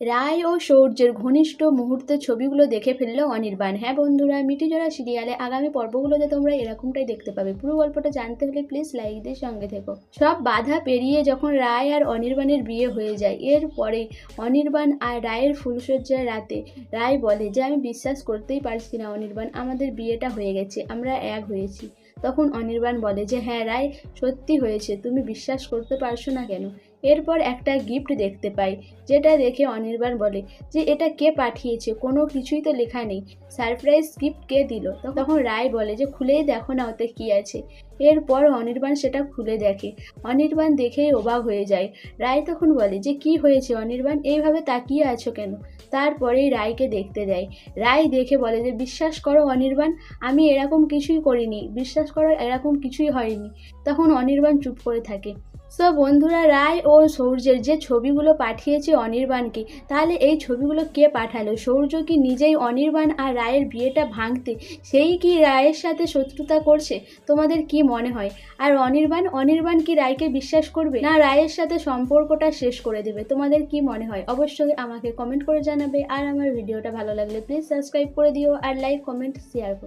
রায় ও সৌর্যের ঘনিষ্ঠ মুহূর্তের ছবিগুলো দেখে ফেলল অনির্বাণ। হ্যাঁ বন্ধুরা মিটিজোড়া সিরিয়ালে আগামী পর্বগুলোতে তোমরা এরকমটাই দেখতে পাবে। পুরো গল্পটা জানতে হলে প্লিজ লাইক দিয়ে সঙ্গে থেকো। সব বাধা পেরিয়ে যখন রায় আর অনির্বাণের বিয়ে হয়ে যায়, এরপরে অনির্বাণ আর রায়ের ফুলসজ্জার রাতে রায় বলে যে, আমি বিশ্বাস করতেই পারছি না অনির্বাণ, আমাদের বিয়েটা হয়ে গেছে, আমরা এক হয়েছি। তখন অনির্বাণ বলে যে হ্যাঁ রায়, সত্যি হয়েছে, তুমি বিশ্বাস করতে পারছ না কেন? এরপর একটা গিফট দেখতে পাই, যেটা দেখে অনির্বাণ বলে যে এটা কে পাঠিয়েছে, কোনো কিছুই তো লেখা নেই। সারপ্রাইজ গিফট কে দিল? তখন রায় বলে যে খুলেই দেখো না ওতে কী আছে। এরপর অনির্বাণ সেটা খুলে দেখে। অনির্বাণ দেখেই অবাক হয়ে যায়। রায় তখন বলে যে কি হয়েছে অনির্বাণ, এইভাবে তাকিয়ে আছো কেন? তারপরেই রায়কে দেখতে দেয়। রায় দেখে বলে যে বিশ্বাস করো অনির্বাণ, আমি এরকম কিছুই করিনি। বিশ্বাস করো এরকম কিছুই হয়নি। তখন অনির্বাণ চুপ করে থাকে। সো বন্ধুরা, রায় ও সৌর্যের যে ছবিগুলো পাঠিয়েছে অনির্বাণকে, তাহলে এই ছবিগুলো কে পাঠালো? সৌর্য কি নিজেই অনির্বাণ আর রায়ের বিয়েটা ভাঙতে, সেই কি রায়ের সাথে শত্রুতা করছে? তোমাদের কি মনে হয়? আর অনির্বাণ অনির্বাণ কি রায়কে বিশ্বাস করবে? না রায়ের সাথে সম্পর্কটা শেষ করে দেবে? তোমাদের কি মনে হয়? অবশ্যই আমাকে কমেন্ট করে জানাবে। আর আমার ভিডিওটা ভালো লাগলে প্লিজ সাবস্ক্রাইব করে দিও আর লাইক কমেন্ট শেয়ার করো।